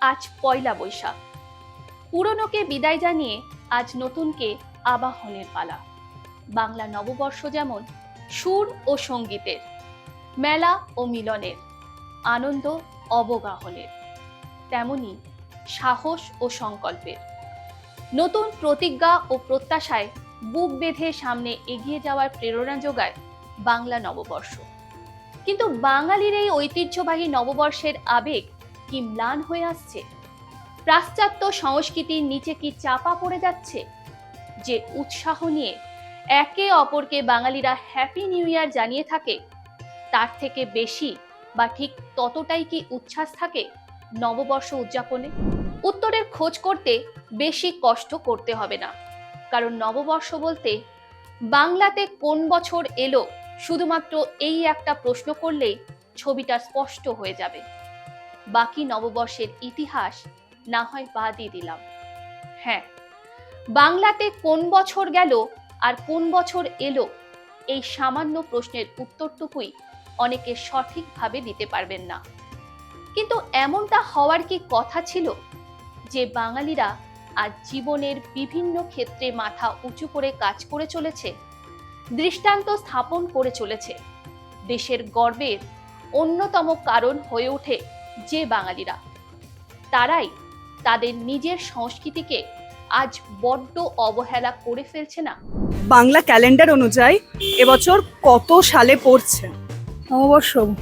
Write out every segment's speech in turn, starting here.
আজ পয়লা বৈশাখ। পুরনোকে বিদায় জানিয়ে আজ নতুনকে আবাহনের পালা। বাংলা নববর্ষ যেমন সুর ও সঙ্গীতের, মেলা ও মিলনের, আনন্দ অবগাহনের, তেমনি সাহস ও সংকল্পের। নতুন প্রতিজ্ঞা ও প্রত্যাশায় বুক বেঁধে সামনে এগিয়ে যাওয়ার প্রেরণা যোগায় বাংলা নববর্ষ। কিন্তু বাঙালির এই ঐতিহ্যবাহী নববর্ষের আবেগ কি ম্লান হয়ে আসছে? পাশ্চাত্য সংস্কৃতির নিচে কি চাপা পড়ে যাচ্ছে? যে উৎসাহ নিয়ে একে অপরকে বাঙালিরা হ্যাপি নিউ ইয়ার জানিয়ে থাকে, তার থেকে বেশি বা ঠিক ততটাই কি উচ্ছ্বাস থাকে নববর্ষ উদযাপনে? উত্তরের খোঁজ করতে বেশি কষ্ট করতে হবে না। কারণ নববর্ষ বলতে বাংলাতে কোন বছর এলো শুধুমাত্র এই একটা প্রশ্ন করলে ছবিটা স্পষ্ট হয়ে যাবে। বাকি নববর্ষের ইতিহাস না হয় বাদই দিলাম। হ্যাঁ বাংলাতে কোন বছর গেল আর কোন বছর এলো এই সামান্য প্রশ্নের উত্তরটুকুই অনেকে সঠিকভাবে দিতে পারবেন না। কিন্তু এমনটা হওয়ার কি কথা ছিল যে বাঙালিরা আজ জীবনের বিভিন্ন ক্ষেত্রে মাথা উঁচু করে কাজ করে চলেছে, দৃষ্টান্ত স্থাপন করে চলেছে, দেশের গর্বের অন্যতম কারণ হয়ে ওঠে যে বাঙালিরা। তারাই তাদের নিজের সংস্কৃতিকে আজ বড্ড অবহেলা করে ফেলছে না? বাংলা ক্যালেন্ডার অনুযায়ী এবছর কত সালে পড়ছে? অবশ্য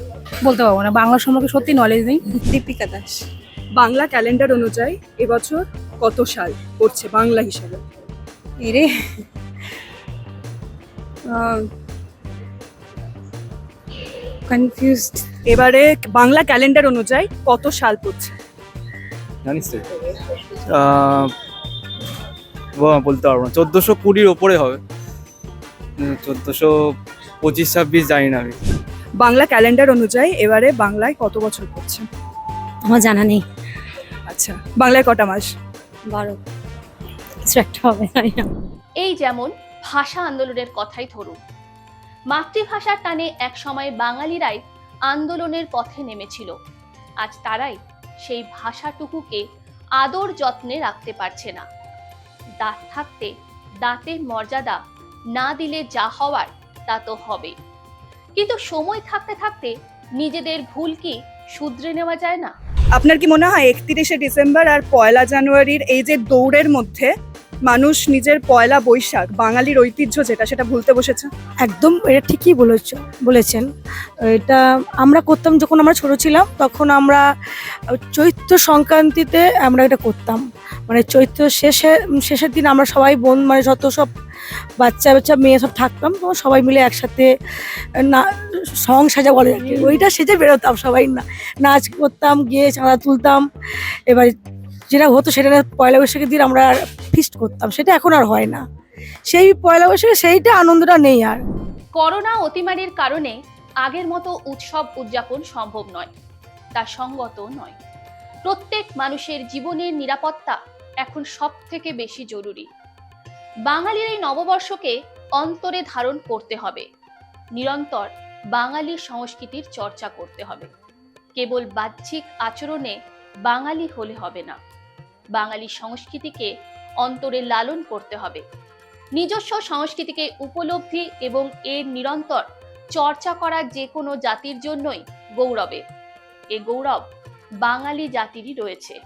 বলতে পারব না বাংলা সম্পর্কে সত্যি নলেজ নেই। দীপিকা দাস বাংলা ক্যালেন্ডার অনুযায়ী এবছর কত সাল পড়ছে বাংলা হিসাবে? এরে কনফিউজড এবারে বাংলা ক্যালেন্ডার অনুযায়ী কত সাল পড়ছে? জানিস তো বলতে পারব না। চোদ্দোশো কুড়ির ওপরে হবে। চোদ্দোশো পঁচিশ ছাব্বিশ জানি না আমি। বাংলা ক্যালেন্ডার অনুযায়ী এবারে বাংলায় কত বছর পড়ছে? আমার জানা নেই। আচ্ছা বাংলায় কটা মাস? বারো। কিছু একটা হবে এই যেমন ভাষা আন্দোলনের কথাই ধরুন মাতৃভাষার টানে এক সময় বাঙালিরাই আন্দোলনের পথে নেমেছিল। আজ তারাই সেই ভাষাটুকুকে আদর যত্নে রাখতে পারছে না। দাঁত থাকতে দাঁতের মর্যাদা না দিলে যা হওয়ার তা তো হবে। কিন্তু সময় থাকতে থাকতে নিজেদের ভুল কি শুধরে নেওয়া যায় না? আপনার কি মনে হয় একত্রিশে ডিসেম্বর আর পয়লা জানুয়ারির এই যে দৌড়ের মধ্যে মানুষ নিজের পয়লা বৈশাখ, বাঙালির ঐতিহ্য যেটা, সেটা ভুলতে বসেছে? একদম, এটা ঠিকই বলেছ, বলেছেন। এটা আমরা করতাম যখন আমরা ছোট ছিলাম, তখন আমরা চৈত্র সংক্রান্তিতে আমরা এটা করতাম। মানে চৈত্র শেষে, শেষের দিন আমরা সবাই বোন মানে যত সব বাচ্চা বাচ্চা, মেয়ে সব থাকতাম, তো সবাই মিলে একসাথে না, সং সাজা বলে। ওইটা সেজে বেরোতাম সবাই না, নাচ করতাম, গিয়ে চাঁদা তুলতাম, এবার যেটা হতো সেটা পয়লা বৈশাখের দিন আমরা ফিস্ট করতাম, সেটা এখন আর হয় না। সেই পয়লা বৈশাখে সেইটা আনন্দটা নেই আর। করোনা অতিমারির কারণে আগের মতো উৎসব উদযাপন সম্ভব নয়, তা সঙ্গত নয়। প্রত্যেক মানুষের জীবনের নিরাপত্তা এখন সব থেকে বেশি জরুরি। বাঙালির এই নববর্ষকে অন্তরে ধারণ করতে হবে, নিরন্তর বাঙালি সংস্কৃতির চর্চা করতে হবে। কেবল বাহ্যিক আচরণে বাঙালি হলে হবে না। বাঙালি সংস্কৃতিকে অন্তরে লালন করতে হবে। নিজস্ব সংস্কৃতিকে উপলব্ধি এবং এর নিরন্তর চর্চা করা যে কোনো জাতির জন্যই গৌরবে। এ গৌরব বাঙালি জাতিরই রয়েছে।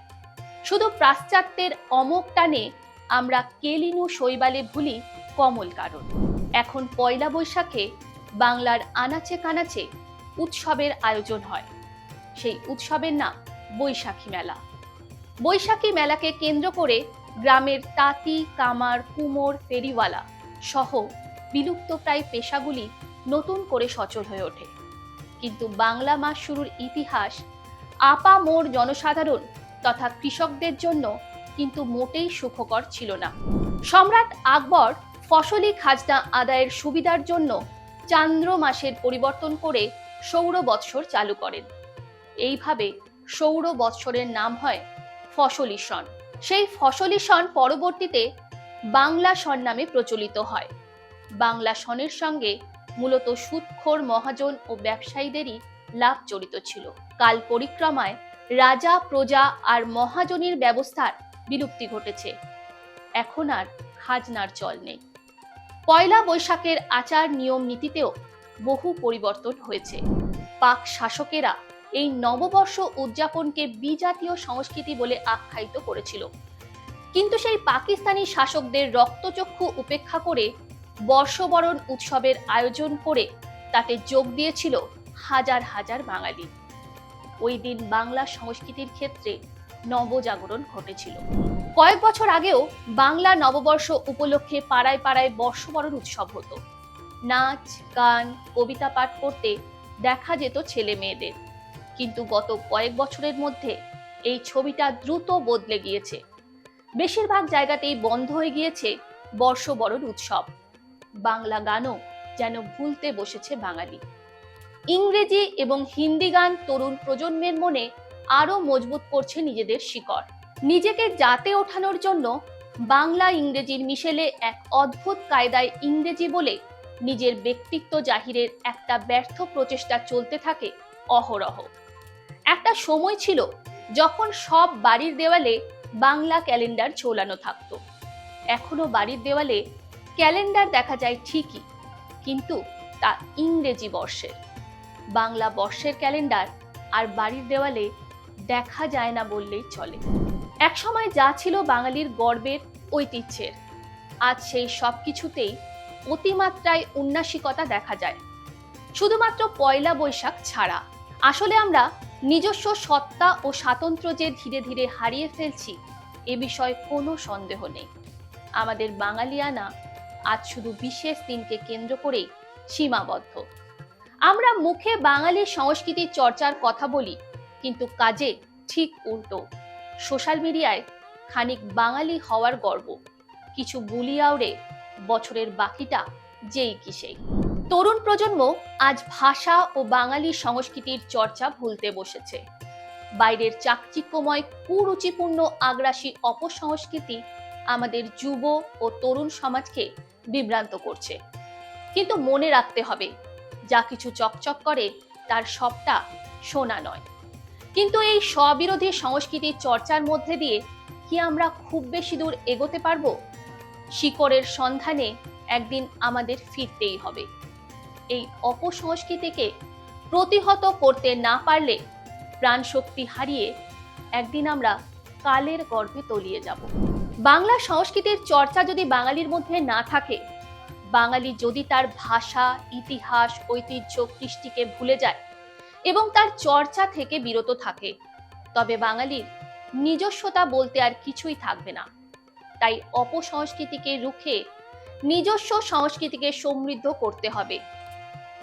শুধু পাশ্চাত্যের অমোক টানে আমরা কেলিনু শৈবালে ভুলি কমল কারণ। এখন পয়লা বৈশাখে বাংলার আনাচে কানাচে উৎসবের আয়োজন হয়। সেই উৎসবের নাম বৈশাখী মেলা। বৈশাখী মেলাকে কেন্দ্র করে গ্রামের তাঁতি, কামার, কুমোর, ফেরিওয়ালা সহ বিলুপ্তপ্রায় পেশাগুলি নতুন করে সচল হয়ে ওঠে। কিন্তু বাংলা মাস শুরুর ইতিহাস আপা মোর জনসাধারণ তথা কৃষকদের জন্য কিন্তু মোটেই সুখকর ছিল না। সম্রাট আকবর ফসলি খাজনা আদায়ের সুবিধার জন্য চান্দ্র মাসের পরিবর্তন করে সৌর বৎসর চালু করেন। এইভাবে সৌর বৎসরের নাম হয় ফসলি সন। সেই ফসলি সন পরবর্তীতে বাংলা সন নামে প্রচলিত হয়। বাংলা সনের সঙ্গে মূলত সুদখোর মহাজন ও ব্যবসায়ীদেরই লাভ জড়িত ছিল। কাল পরিক্রমায় রাজা, প্রজা আর মহাজনীর ব্যবস্থার বিলুপ্তি ঘটেছে। এখন আর খাজনার চল নেই। পয়লা বৈশাখের আচার নিয়ম নীতিতেও বহু পরিবর্তন হয়েছে। পাক শাসকেরা এই নববর্ষ উদযাপনকে বিজাতীয় সংস্কৃতি বলে আখ্যায়িত করেছিল। কিন্তু সেই পাকিস্তানি শাসকদের রক্তচক্ষু উপেক্ষা করে বর্ষবরণ উৎসবের আয়োজন করে তাতে যোগ দিয়েছিল হাজার হাজার বাঙালি। ওই দিন বাংলা সংস্কৃতির ক্ষেত্রে নবজাগরণ ঘটেছিল। কয়েক বছর আগেও বাংলা নববর্ষ উপলক্ষে পাড়ায় পাড়ায় বর্ষবরণ উৎসব হতো। নাচ, গান, কবিতা পাঠ করতে দেখা যেত ছেলে মেয়েদের কিন্তু গত কয়েক বছরের মধ্যে এই ছবিটা দ্রুত বদলে গিয়েছে। বেশিরভাগ জায়গাতেই বন্ধ হয়ে গিয়েছে বর্ষবরণ উৎসব। বাংলা গানও যেন ভুলতে বসেছে বাঙালি। ইংরেজি এবং হিন্দি গান তরুণ প্রজন্মের মনে আরও মজবুত করছে নিজেদের শিকড়। নিজেকে জাতে ওঠানোর জন্য বাংলা ইংরেজির মিশেলে এক অদ্ভুত কায়দায় ইংরেজি বলে নিজের ব্যক্তিত্ব জাহিরের একটা ব্যর্থ প্রচেষ্টা চলতে থাকে অহরহ। একটা সময় ছিল যখন সব বাড়ির দেওয়ালে বাংলা ক্যালেন্ডার ঝোলানো থাকতো। এখনও বাড়ির দেওয়ালে ক্যালেন্ডার দেখা যায় ঠিকই, কিন্তু তা ইংরেজি বর্ষের। বাংলা বর্ষের ক্যালেন্ডার আর বাড়ির দেওয়ালে দেখা যায় না বললেই চলে। একসময় যা ছিল বাঙালির গর্বের ঐতিহ্যের, আজ সেই সব কিছুতেই অতিমাত্রায় উন্নাসিকতা দেখা যায়। শুধুমাত্র পয়লা বৈশাখ ছাড়া। আসলে আমরা নিজস্ব সত্তা ও স্বাতন্ত্র্য যে ধীরে ধীরে হারিয়ে ফেলছি, এ বিষয়ে কোনো সন্দেহ নেই। আমাদের বাঙালিয়ানা আজ শুধু বিশেষ দিনকে কেন্দ্র করেই সীমাবদ্ধ। আমরা মুখে বাঙালির সংস্কৃতির চর্চার কথা বলি, কিন্তু কাজে ঠিক উল্টো। সোশ্যাল মিডিয়ায় খানিক বাঙালি হওয়ার গর্ব, কিছু বুলি বছরের বাকিটা যেই কি সেই। তরুণ প্রজন্ম আজ ভাষা ও বাঙালি সংস্কৃতির চর্চা ভুলতে বসেছে। বাইরের চাকচিক্যময়, কুরুচিপূর্ণ, আগ্রাসী অপসংস্কৃতি আমাদের যুব ও তরুণ সমাজকে বিভ্রান্ত করছে। কিন্তু মনে রাখতে হবে, যা কিছু চকচক করে, তার সবটা সোনা নয়। কিন্তু এই স্ববিরোধী সংস্কৃতির চর্চার মধ্যে দিয়ে কি আমরা খুব বেশি দূর এগোতে পারব? শিকড়ের সন্ধানে একদিন আমাদের ফিরতেই হবে। এই অপসংস্কৃতিকে প্রতিহত করতে না পারলে প্রাণশক্তি হারিয়ে একদিন আমরা কালের গর্ভে তলিয়ে যাব। বাংলা সংস্কৃতির চর্চা যদি বাঙালির মধ্যে না থাকে, বাঙালি যদি তার ভাষা, ইতিহাস, ঐতিহ্য, কৃষ্টিকে ভুলে যায় এবং তার চর্চা থেকে বিরত থাকে, তবে বাঙালির নিজস্বতা বলতে আর কিছুই থাকবে না। তাই অপসংস্কৃতিকে রুখে নিজস্ব সংস্কৃতিকে সমৃদ্ধ করতে হবে।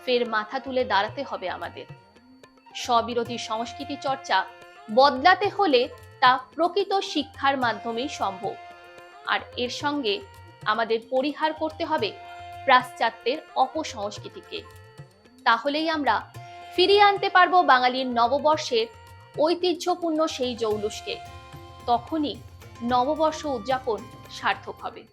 ফের মাথা তুলে দাঁড়াতে হবে আমাদের। স্ববিরোধী সংস্কৃতি চর্চা বদলাতে হলে তা প্রকৃত শিক্ষার মাধ্যমেই সম্ভব। আর এর সঙ্গে আমাদের পরিহার করতে হবে পাশ্চাত্যের অপসংস্কৃতিকে। তাহলেই আমরা ফিরিয়ে আনতে পারব বাঙালির নববর্ষের ঐতিহ্যপূর্ণ সেই জৌলুসকে। তখনই নববর্ষ উদযাপন সার্থক হবে।